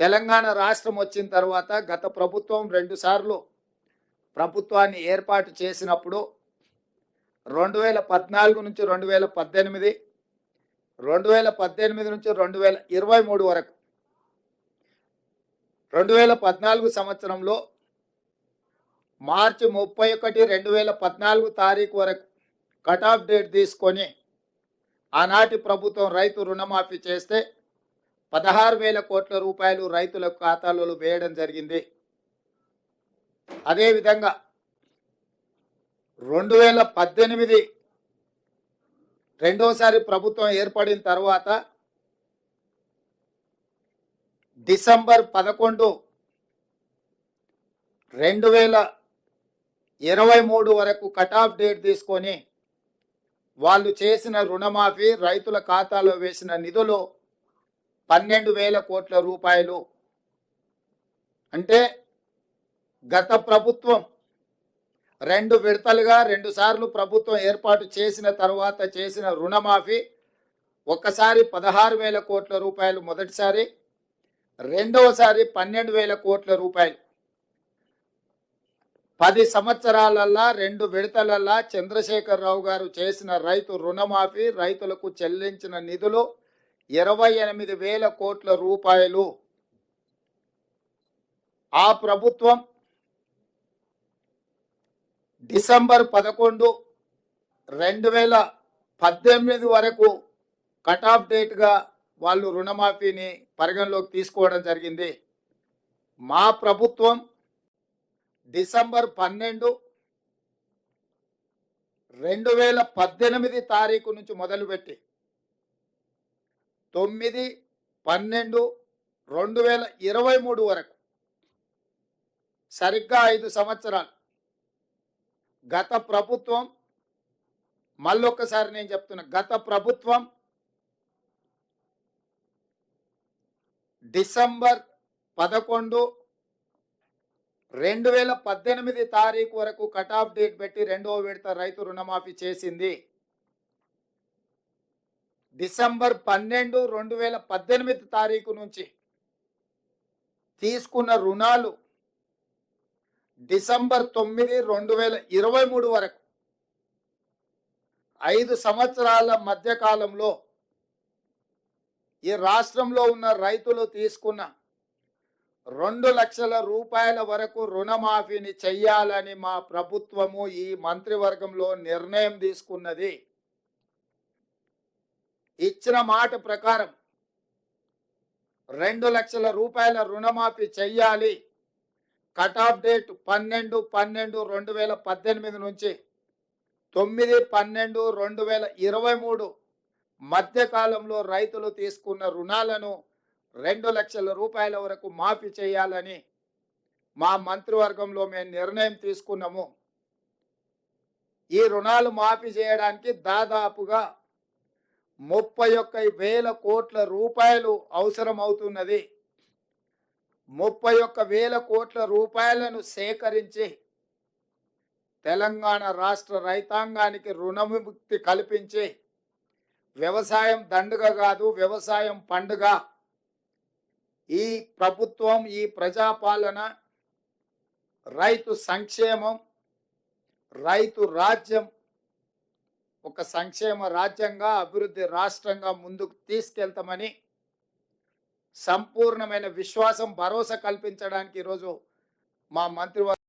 తెలంగాణ రాష్ట్రం వచ్చిన తర్వాత గత ప్రభుత్వం రెండుసార్లు ప్రభుత్వాన్ని ఏర్పాటు చేసినప్పుడు రెండు వేల పద్నాలుగు నుంచి రెండు వేల పద్దెనిమిది రెండు వేల పద్దెనిమిది నుంచి రెండు వేల ఇరవై మూడు వరకు. రెండు వేల పద్నాలుగు సంవత్సరంలో మార్చి ముప్పై ఒకటి రెండు వేల పద్నాలుగు తారీఖు వరకు కట్ ఆఫ్ డేట్ తీసుకొని ఆనాటి ప్రభుత్వం రైతు రుణమాఫీ చేస్తే పదహారు వేల కోట్ల రూపాయలు రైతుల ఖాతాలలో వేయడం జరిగింది. అదేవిధంగా రెండు వేల పద్దెనిమిది రెండోసారి ప్రభుత్వం ఏర్పడిన తర్వాత డిసెంబర్ పదకొండు రెండు వేల ఇరవై మూడు వరకు కట్ ఆఫ్ డేట్ తీసుకొని వాళ్ళు చేసిన రుణమాఫీ రైతుల ఖాతాలో వేసిన నిధులు పన్నెండు వేల కోట్ల రూపాయలు. అంటే గత ప్రభుత్వం రెండు విడతలుగా రెండుసార్లు ప్రభుత్వం ఏర్పాటు చేసిన తర్వాత చేసిన రుణమాఫీ ఒక్కసారి పదహారు వేల కోట్ల రూపాయలు మొదటిసారి రెండవసారి పన్నెండు వేల కోట్ల రూపాయలు. పది సంవత్సరాలల్లా రెండు విడతలల్లా చంద్రశేఖరరావు గారు చేసిన రైతు రుణమాఫీ రైతులకు చెల్లించిన నిధులు ఇరవై ఎనిమిది వేల కోట్ల రూపాయలు. ఆ ప్రభుత్వం డిసెంబర్ పదకొండు రెండు వేల పద్దెనిమిది వరకు కట్ ఆఫ్ డేట్గా వాళ్ళు రుణమాఫీని పరిగణలోకి తీసుకోవడం జరిగింది. మా ప్రభుత్వం డిసెంబర్ పన్నెండు రెండు వేల పద్దెనిమిది తారీఖు నుంచి మొదలుపెట్టి తొమ్మిది పన్నెండు రెండు వేల ఇరవై మూడు వరకు. సరిగ్గా ఐదు సంవత్సరాలు. గత ప్రభుత్వం మళ్ళొక్కసారి నేను చెప్తున్నా గత ప్రభుత్వం డిసెంబర్ పదకొండు రెండు వేల పద్దెనిమిది తారీఖు వరకు కట్ ఆఫ్ డేట్ పెట్టి రెండవ విడత రైతు రుణమాఫీ చేసింది. డిసెంబర్ పన్నెండు రెండు వేల పద్దెనిమిది తారీఖు నుంచి తీసుకున్న రుణాలు డిసెంబర్ తొమ్మిది రెండు వేల ఇరవై మూడు వరకు. ఐదు సంవత్సరాల మధ్యకాలంలో ఈ రాష్ట్రంలో ఉన్న రైతులు తీసుకున్న రెండు లక్షల రూపాయల వరకు రుణమాఫీని చెయ్యాలని మా ప్రభుత్వము ఈ మంత్రివర్గంలో నిర్ణయం తీసుకున్నది. ఇచ్చిన మాట ప్రకారం రెండు లక్షల రూపాయల రుణమాఫీ చెయ్యాలి. కట్ ఆఫ్ డేట్ పన్నెండు పన్నెండు రెండు వేల పద్దెనిమిది నుంచి తొమ్మిది పన్నెండు రెండు వేల ఇరవై మూడు మధ్యకాలంలో రైతులు తీసుకున్న రుణాలను రెండు లక్షల రూపాయల వరకు మాఫీ చేయాలని మా మంత్రివర్గంలో మేము నిర్ణయం తీసుకున్నాము. ఈ రుణాలు మాఫీ చేయడానికి దాదాపుగా ముప్పై ఒక్క వేల కోట్ల రూపాయలు అవసరం అవుతున్నది ముప్పై ఒక్క వేల కోట్ల రూపాయలను సేకరించి తెలంగాణ రాష్ట్ర రైతాంగానికి రుణవిముక్తి కల్పించి వ్యవసాయం దండుగ కాదు వ్యవసాయం పండుగ. ఈ ప్రభుత్వం ఈ ప్రజాపాలన రైతు సంక్షేమం రైతు రాజ్యం ఒక సంక్షేమ రాజ్యంగా అభివృద్ధి రాష్ట్రంగా ముందుకు తీసుకెళ్తామని సంపూర్ణమైన విశ్వాసం భరోసా కల్పించడానికి ఈరోజు మా మంత్రివర్గ